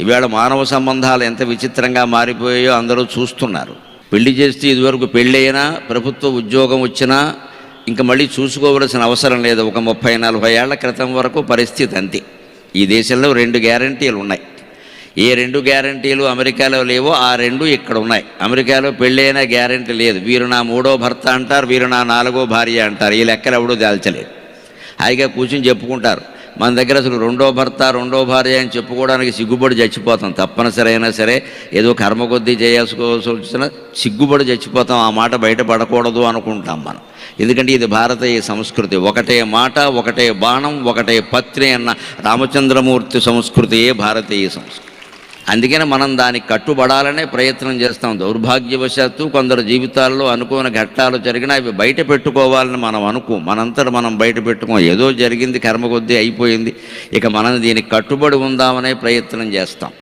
ఈవేళ మానవ సంబంధాలు ఎంత విచిత్రంగా మారిపోయాయో అందరూ చూస్తున్నారు. పెళ్ళి చేస్తే ఇదివరకు పెళ్ళైనా ప్రభుత్వ ఉద్యోగం వచ్చినా ఇంకా మళ్ళీ చూసుకోవలసిన అవసరం లేదు. ఒక ముప్పై నలభై ఏళ్ళ క్రితం వరకు పరిస్థితి అంతే. ఈ దేశంలో రెండు గ్యారంటీలు ఉన్నాయి. ఏ రెండు గ్యారంటీలు అమెరికాలో లేవో ఆ రెండు ఇక్కడ ఉన్నాయి. అమెరికాలో పెళ్ళైనా గ్యారంటీ లేదు. వీరు నా మూడో భర్త అంటారు వీరు నా నాలుగో భార్య అంటారు. ఈ లెక్కలు ఎవడో దాల్చలేదు. హాయిగా కూర్చొని చెప్పుకుంటారు. మన దగ్గర అసలు రెండో భర్త రెండో భార్య అని చెప్పుకోవడానికి సిగ్గుపడి చచ్చిపోతాం. తప్పనిసరి అయినా సరే ఏదో కర్మ కొద్దీ చేయాల్సుకోవాల్సి వచ్చిన సిగ్గుపడి చచ్చిపోతాం. ఆ మాట బయటపడకూడదు అనుకుంటాం మనం. ఎందుకంటే ఇది భారతీయ సంస్కృతి. ఒకటే మాట ఒకటే బాణం ఒకటే పత్రి అన్న రామచంద్రమూర్తి సంస్కృతియే భారతీయ సంస్కృతి. అందుకని మనం దానికి కట్టుబడాలనే ప్రయత్నం చేస్తాం. దౌర్భాగ్యవశాత్తు కొందరు జీవితాల్లో అనుకోని ఘట్టాలు జరిగినా అవి బయట పెట్టుకోవాలని మనం అనుకో మనంతట మనం బయట పెట్టుకోం. ఏదో జరిగింది కర్మ కొద్దీ అయిపోయింది. ఇక మనం దీనికి కట్టుబడి ఉందామనే ప్రయత్నం చేస్తాం.